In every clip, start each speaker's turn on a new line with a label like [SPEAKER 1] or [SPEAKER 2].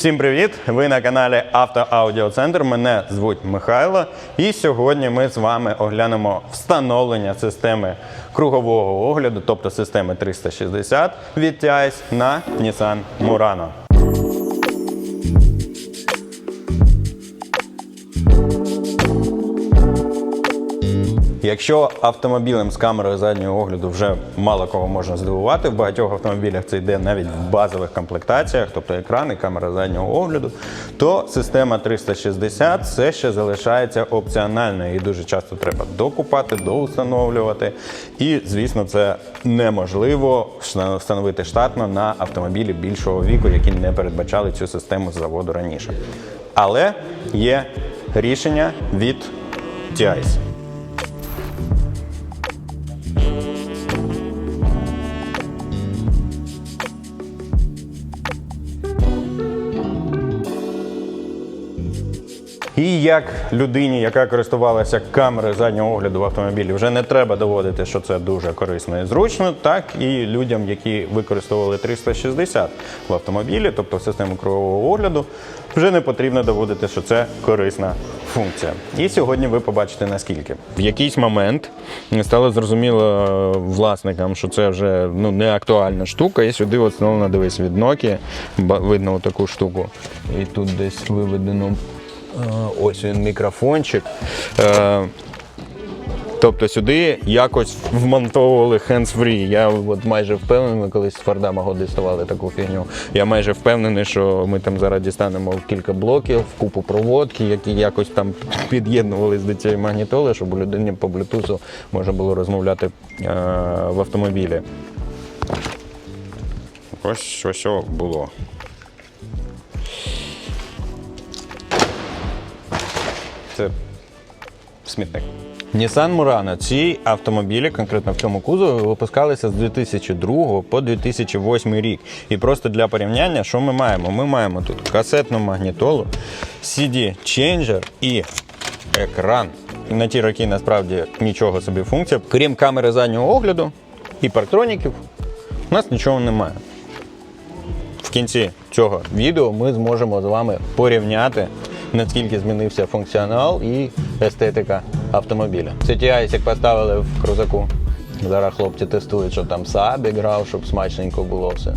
[SPEAKER 1] Всім привіт! Ви на каналі Автоаудіоцентр. Мене звуть Михайло. І сьогодні ми з вами оглянемо встановлення системи кругового огляду, тобто системи 360 від TIS на Nissan Murano. Якщо автомобілем з камерою заднього огляду вже мало кого можна здивувати, в багатьох автомобілях це йде навіть в базових комплектаціях, тобто екран і камера заднього огляду, то система 360 все ще залишається опціональною і дуже часто треба докупати, доустановлювати. І, звісно, це неможливо встановити штатно на автомобілі більшого віку, які не передбачали цю систему з заводу раніше. Але є рішення від TIS. Як людині, яка користувалася камерою заднього огляду в автомобілі, вже не треба доводити, що це дуже корисно і зручно, так і людям, які використовували 360 в автомобілі, тобто систему кругового огляду, вже не потрібно доводити, що це корисна функція. І сьогодні ви побачите наскільки. В якийсь момент стало зрозуміло е, власникам, що це вже ну, не актуальна штука. І сюди встановлено, дивись, від Nokia, видно таку штуку. І тут десь виведено Ось він мікрофончик. Е, Тобто сюди якось вмонтовували hands-free. Я от майже впевнений, ми колись з Фордама діставали таку фігню. Я майже впевнений, що ми там зараз дістанемо кілька блоків, купу проводки, які якось там під'єднувались до цієї магнітоли, щоб людині по блютусу можна було розмовляти е, в автомобілі. Ось що було. Це смітник. Nissan Murano. Ці автомобілі, конкретно в цьому кузові, випускалися з 2002 по 2008 рік. І просто для порівняння, що ми маємо? Ми маємо тут касетну магнітолу, CD-ченджер і екран. На ті роки насправді нічого собі функція. Крім камери заднього огляду і парктроніків, у нас нічого немає. В кінці цього відео ми зможемо з вами порівняти, наскільки змінився функціонал і естетика автомобіля. CTI як поставили в крузаку. Зараз хлопці тестують, що там Saab грав, щоб смачненько було все.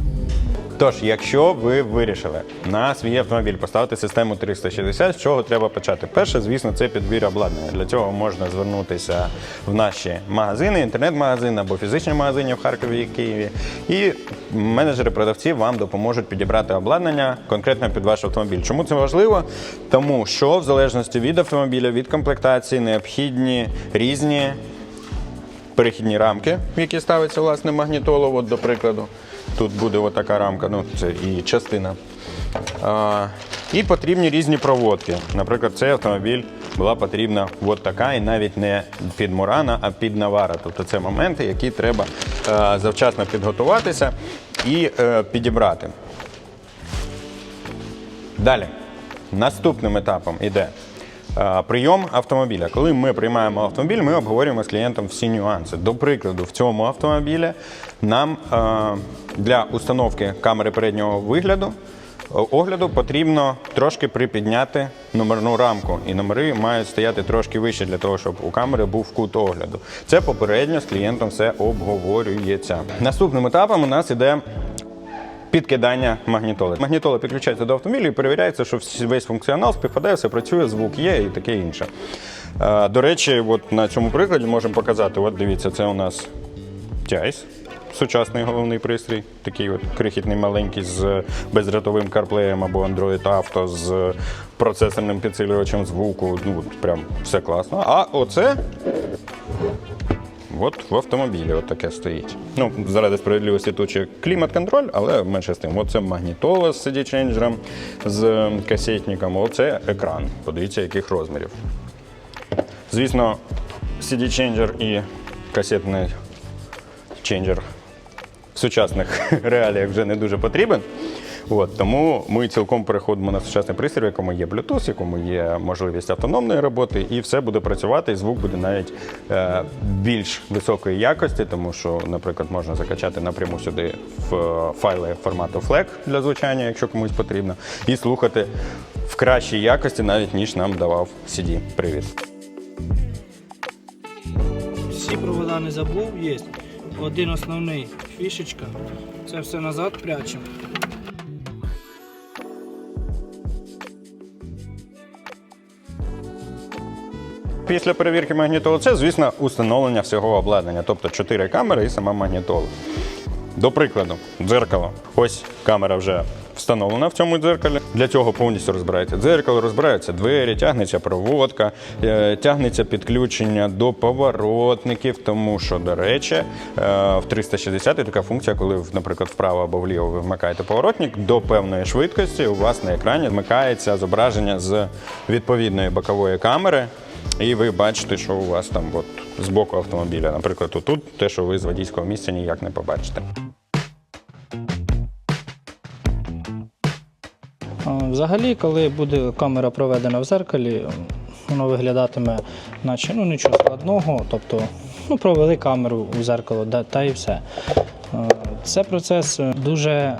[SPEAKER 1] Тож, якщо ви вирішили на свій автомобіль поставити систему 360, з чого треба почати? Перше, звісно, це підбір обладнання. Для цього можна звернутися в наші магазини, інтернет-магазини або фізичні магазини в Харкові і Києві. І менеджери-продавці вам допоможуть підібрати обладнання конкретно під ваш автомобіль. Чому це важливо? Тому що в залежності від автомобіля, від комплектації необхідні різні перехідні рамки, в які ставиться власне магнітоло, от, до прикладу. Тут буде отака рамка, ну це і частина. І потрібні різні проводки. Наприклад, цей автомобіль була потрібна от така, і навіть не під Мурана, а під Навара. Тобто це моменти, які треба е, завчасно підготуватися і е, підібрати. Далі, наступним етапом іде е, прийом автомобіля. Коли ми приймаємо автомобіль, ми обговорюємо з клієнтом всі нюанси. До прикладу, в цьому автомобілі нам для установки камери переднього вигляду. Огляду потрібно трошки припідняти номерну рамку, і номери мають стояти трошки вище для того, щоб у камери був кут огляду. Це попередньо з клієнтом все обговорюється. Наступним етапом у нас іде підкидання магнітоли. Магнітола підключається до автомобіля і перевіряється, що весь функціонал співпадає, все працює, звук є і таке інше. Е, До речі, от на цьому прикладі можемо показати. От дивіться, це у нас TIS, сучасний головний пристрій, такий от крихітний маленький з бездротовим CarPlay або Android Auto з процесорним підсилювачем звуку. Ну, прям все класно. А оце От в автомобілі от таке стоїть. Ну, заради справедливості тут ще клімат-контроль, але менше з тим. Оце магнітола з CD-ченджером, з касетником, оце екран. Подивіться, яких розмірів. Звісно, CD-ченджер і касетний ченджер в сучасних реаліях вже не дуже потрібен. От, тому ми цілком переходимо на сучасний пристрій, в якому є Bluetooth, в якому є можливість автономної роботи, і все буде працювати, і звук буде навіть е, більш високої якості, тому що, наприклад, можна закачати напряму сюди в е, файли формату FLAC для звучання, якщо комусь потрібно, і слухати в кращій якості, навіть ніж нам давав CD. Привід.
[SPEAKER 2] Всі провода не забув, є. Один основний фішечка. Це все назад прячемо.
[SPEAKER 1] Після перевірки магнітолу це, звісно, установлення всього обладнання, тобто 4 камери і сама магнітола. До прикладу, дзеркало. Ось камера вже встановлена в цьому дзеркалі. Для цього повністю розбирається дзеркало, розбираються двері, тягнеться проводка, е, тягнеться підключення до поворотників, тому що, до речі, е, в 360 така функція, коли, наприклад, вправо або вліво ви вмикаєте поворотник, до певної швидкості у вас на екрані вмикається зображення з відповідної бокової камери. І ви бачите, що у вас там от з боку автомобіля. Наприклад, отут те, що ви з водійського місця ніяк не побачите.
[SPEAKER 2] Взагалі, коли буде камера проведена в зеркалі, воно виглядатиме, наче ну нічого складного. Тобто, ну, провели камеру у зеркало, та і все. Це процес е, дуже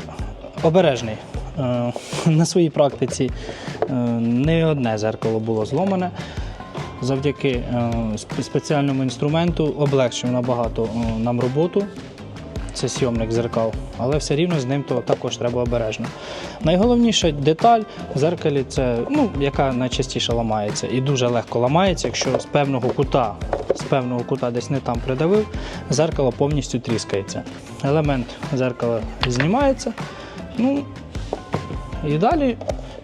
[SPEAKER 2] обережний. Е, На своїй практиці е, не одне зеркало було зломане. Завдяки спеціальному інструменту облегшив набагато нам роботу це сйомник зеркал, але все рівно з ним то також треба обережно. Найголовніша деталь в зеркалі це ну, яка найчастіше ламається і дуже легко ламається, якщо з певного кута, з певного кута десь не там придавив, зеркало повністю тріскається. Елемент зеркала знімається. Ну, і далі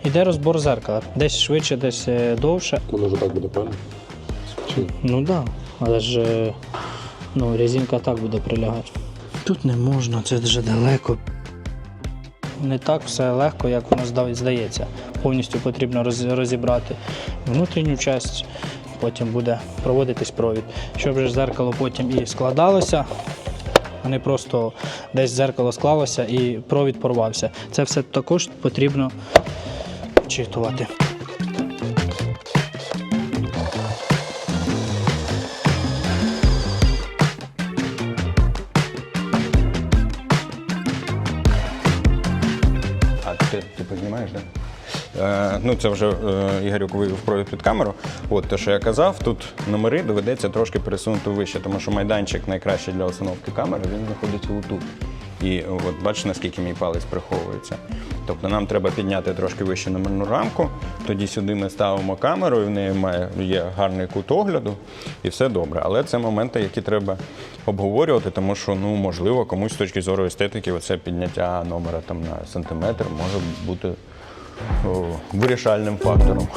[SPEAKER 2] йде розбор зеркала. Десь швидше, десь е, довше.
[SPEAKER 3] Воно вже так буде правильно?
[SPEAKER 2] Ну так, да. але ж е, ну, резинка так буде прилягати. Тут не можна, це дуже далеко. Не так все легко, як воно здається. Повністю потрібно розібрати внутрішню частину, потім буде проводитись провід. Щоб же зеркало потім і складалося, а не просто десь зеркало склалося і провід порвався. Це все також потрібно вчитувати.
[SPEAKER 1] Ну, це вже е, Ігорюк вивів провід під камеру. От те, що я казав, тут номери доведеться трошки пересунути вище, тому що майданчик найкращий для установки камери, він знаходиться отут. І от бачиш, наскільки мій палець приховується. Тобто нам треба підняти трошки вище номерну рамку, тоді сюди ми ставимо камеру, і в неї має, є гарний кут огляду, і все добре. Але це моменти, які треба обговорювати, тому що ну, можливо комусь з точки зору естетики оце підняття номера там, на сантиметр може бути вирішальним фактором.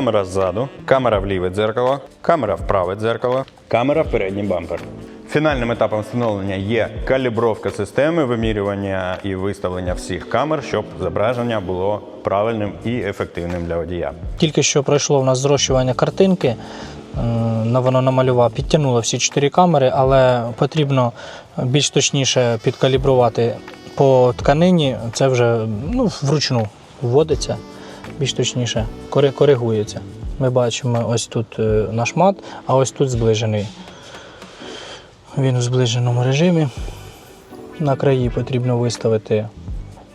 [SPEAKER 1] Камера ззаду, камера в ліве дзеркало, камера в праве дзеркало, камера в передній бампер. Фінальним етапом встановлення є калібровка системи, вимірювання і виставлення всіх камер, щоб зображення було правильним і ефективним для водія.
[SPEAKER 2] Тільки що пройшло в нас зрощування картинки. Воно намалював, підтягнуло всі чотири камери, але потрібно більш точніше підкалібрувати по тканині. Це вже ну, вручну вводиться, більш точніше коригується. Ми бачимо ось тут е, наш мат, а ось тут зближений. Він у зближеному режимі. На краї потрібно виставити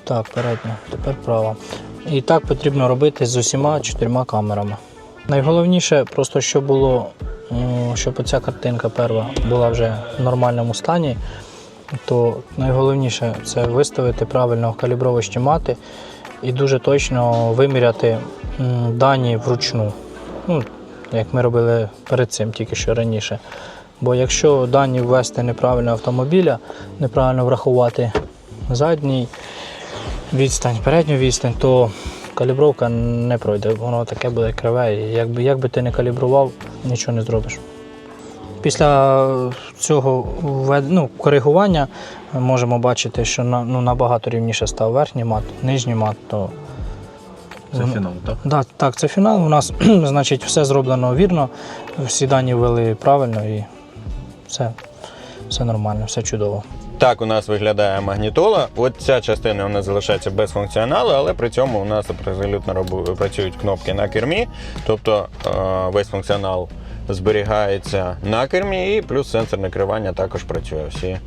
[SPEAKER 2] так, передня, тепер права. І так потрібно робити з усіма чотирма камерами. Найголовніше просто, щоб було, щоб ця картинка перша була вже в нормальному стані, то найголовніше це виставити правильно калібровочні мати і дуже точно виміряти дані вручну. Ну, як ми робили перед цим, тільки що раніше. Бо якщо дані ввести неправильно автомобіля, неправильно врахувати задній відстань, передню відстань, то калібровка не пройде, воно таке буде криве. Якби, якби ти не калібрував, нічого не зробиш. Після цього ну, коригування можемо бачити, що на, ну, набагато рівніше став верхній мат, нижній мат. То
[SPEAKER 4] Це фінал, так?
[SPEAKER 2] Да, так, це фінал. У нас, значить, все зроблено вірно, всі дані ввели правильно і все, все нормально, все чудово.
[SPEAKER 1] Так у нас виглядає магнітола. От ця частина у нас залишається без функціоналу, але при цьому у нас абсолютно працюють кнопки на кермі, тобто е, весь функціонал зберігається на кермі, і плюс сенсорне керування також працює. Всі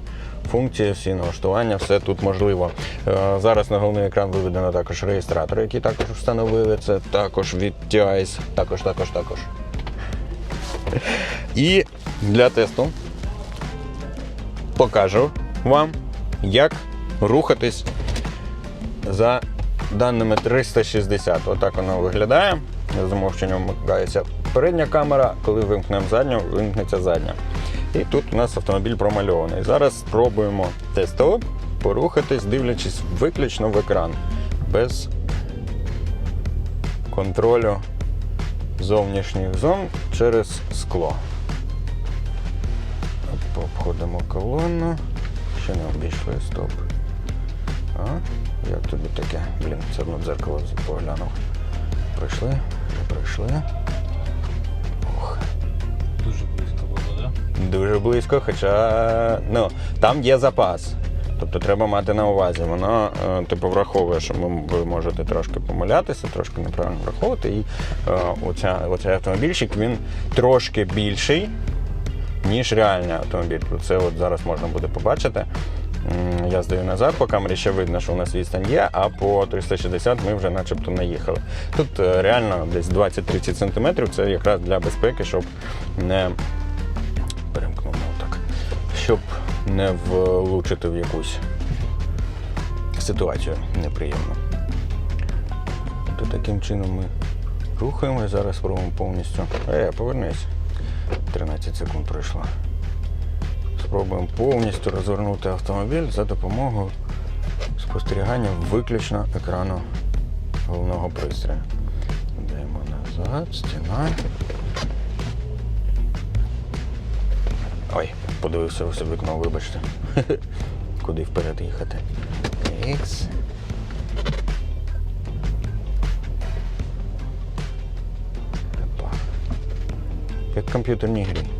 [SPEAKER 1] функції, всі налаштування, все тут можливо. Е, зараз на головний екран виведено також реєстратор, який також встановили. Це також від TIS, також, також, також. І для тесту покажу вам, як рухатись за даними 360. Отак воно виглядає. За замовченням вмикається передня камера, коли вимкнемо задню, вимкнеться задня. І тут у нас автомобіль промальований. Зараз спробуємо тестово порухатись, дивлячись виключно в екран, без контролю зовнішніх зон через скло. Обходимо колону. Ще не обійшли, стоп. А? Як тобі таке? Блін, це одно дзеркало поглянув. Пройшли, вже пройшли.
[SPEAKER 4] Дуже близько було, так?
[SPEAKER 1] дуже близько, хоча ну, там є запас. Тобто треба мати на увазі. Воно е, типу враховує, що ви можете трошки помилятися, трошки неправильно враховувати. І е, оця, оцей автомобільчик він трошки більший, ніж реальний автомобіль. Це от зараз можна буде побачити. Я здаю назад, по камері ще видно, що у нас відстань є, а по 360 ми вже начебто наїхали. Тут е, реально десь 20-30 см це якраз для безпеки, щоб не перемкнув так, щоб не влучити в якусь ситуацію неприємну. То таким чином ми рухаємо. Зараз спробуємо повністю. Е, повернись. 13 секунд пройшло. Спробуємо повністю розвернути автомобіль за допомогою спостерігання виключно екрану головного пристрою. Даємо назад, стіна. Ой, подивився у вікно, вибачте. Куди вперед їхати? Ікс. Як в комп'ютерній грі.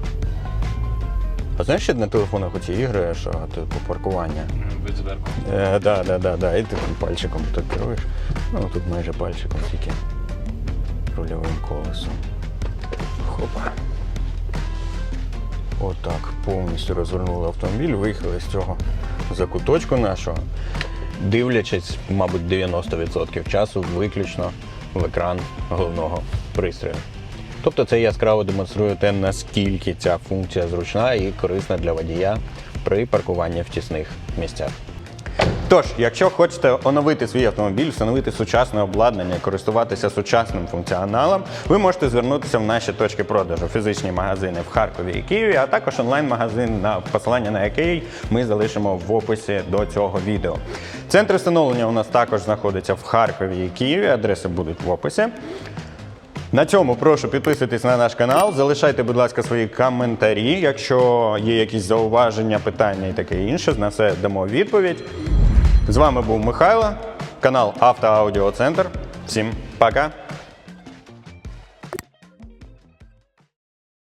[SPEAKER 1] А знаєш, ще на телефонах оці ігри, що типу паркування?
[SPEAKER 4] Від зверху.
[SPEAKER 1] Е, да, да, да, да. І ти там пальчиком тут керуєш. Ну тут майже пальчиком тільки рульовим колесом. Хопа. Отак. Повністю розвернули автомобіль, виїхали з цього закуточку нашого, дивлячись, мабуть, 90% часу виключно в екран головного пристрою. Тобто це яскраво демонструє те, наскільки ця функція зручна і корисна для водія при паркуванні в тісних місцях. Тож, якщо хочете оновити свій автомобіль, встановити сучасне обладнання, користуватися сучасним функціоналом, ви можете звернутися в наші точки продажу, фізичні магазини в Харкові і Києві, а також онлайн-магазин, на посилання на який ми залишимо в описі до цього відео. Центр встановлення у нас також знаходиться в Харкові і Києві. Адреси будуть в описі. На цьому прошу підписуйтесь на наш канал, залишайте, будь ласка, свої коментарі. Якщо є якісь зауваження, питання і таке інше, на все дамо відповідь. З вами був Михайло, канал Автоаудіоцентр. Всім пока!